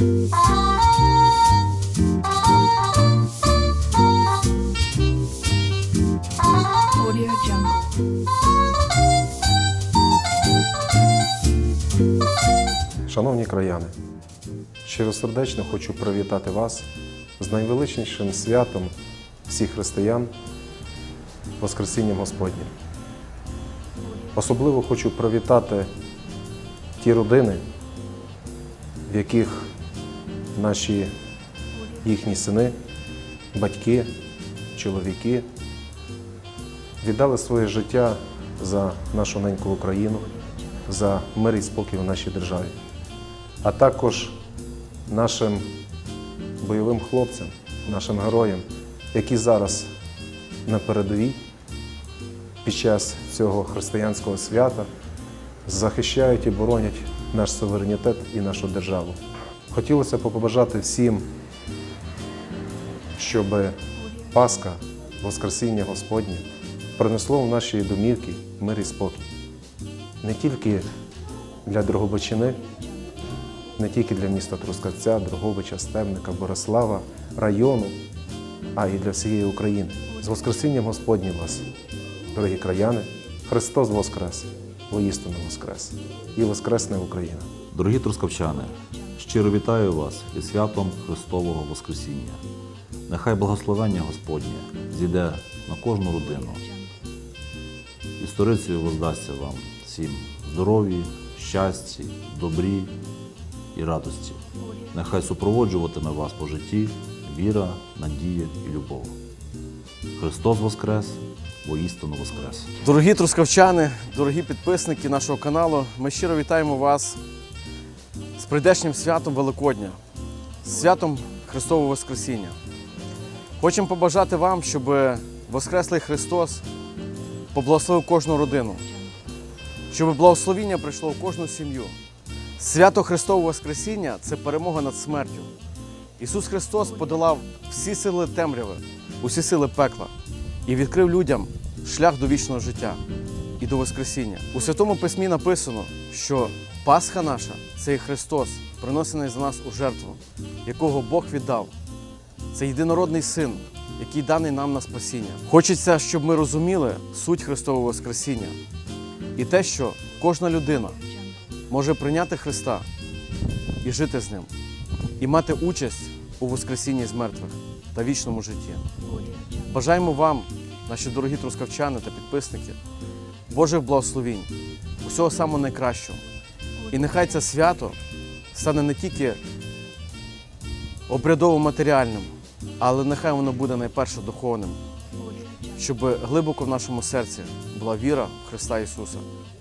Шановні краяни, щиросердечно хочу привітати вас з найвеличнішим святом всіх християн Воскресінням Господнім. Особливо хочу привітати ті родини, в яких наші їхні сини, батьки, чоловіки віддали своє життя за нашу неньку Україну, за мир і спокій в нашій державі, а також нашим бойовим хлопцям, нашим героям, які зараз на передовій під час цього християнського свята захищають і боронять наш суверенітет і нашу державу. Хотілося б побажати всім, щоб Пасха, Воскресіння Господнє принесло в наші домівки мир і спокій. Не тільки для Дрогобичини, не тільки для міста Трускавця, Дрогобича, Стемника, Борислава, району, а й для всієї України. З Воскресінням Господнім вас, дорогі краяни, Христос Воскрес, воістину Воскрес і Воскресне Україна! Дорогі трускавчани, щиро вітаю вас із святом Христового Воскресіння. Нехай благословення Господнє зійде на кожну родину. І сторицею воздасться вам всім здоров'ї, щасті, добрі і радості. Нехай супроводжуватиме вас по житті віра, надія і любов. Христос Воскрес, воістину Воскрес! Дорогі трускавчани, дорогі підписники нашого каналу, ми щиро вітаємо вас з прийдешнім святом Великодня, з святом Христового Воскресіння. Хочемо побажати вам, щоб Воскреслий Христос поблагословив кожну родину, щоб благословіння прийшло в кожну сім'ю. Свято Христового Воскресіння це перемога над смертю. Ісус Христос подолав всі сили темряви, усі сили пекла і відкрив людям шлях до вічного життя і до Воскресіння. У Святому Письмі написано, що Пасха наша це є Христос, приносений за нас у жертву, якого Бог віддав. Це єдинородний син, який даний нам на спасіння. Хочеться, щоб ми розуміли суть Христового Воскресіння і те, що кожна людина може прийняти Христа і жити з ним, і мати участь у Воскресінні з мертвих та вічному житті. Бажаємо вам, наші дорогі трускавчани та підписники, Божих благословінь, усього самого найкращого. І нехай це свято стане не тільки обрядово-матеріальним, але нехай воно буде найперше духовним, щоб глибоко в нашому серці була віра в Христа Ісуса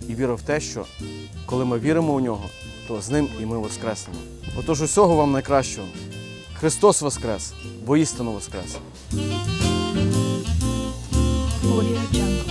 і віра в те, що коли ми віримо у нього, то з ним і ми воскреснемо. Отож, усього вам найкращого. Христос Воскрес, воістину Воскрес! Audio Jungle.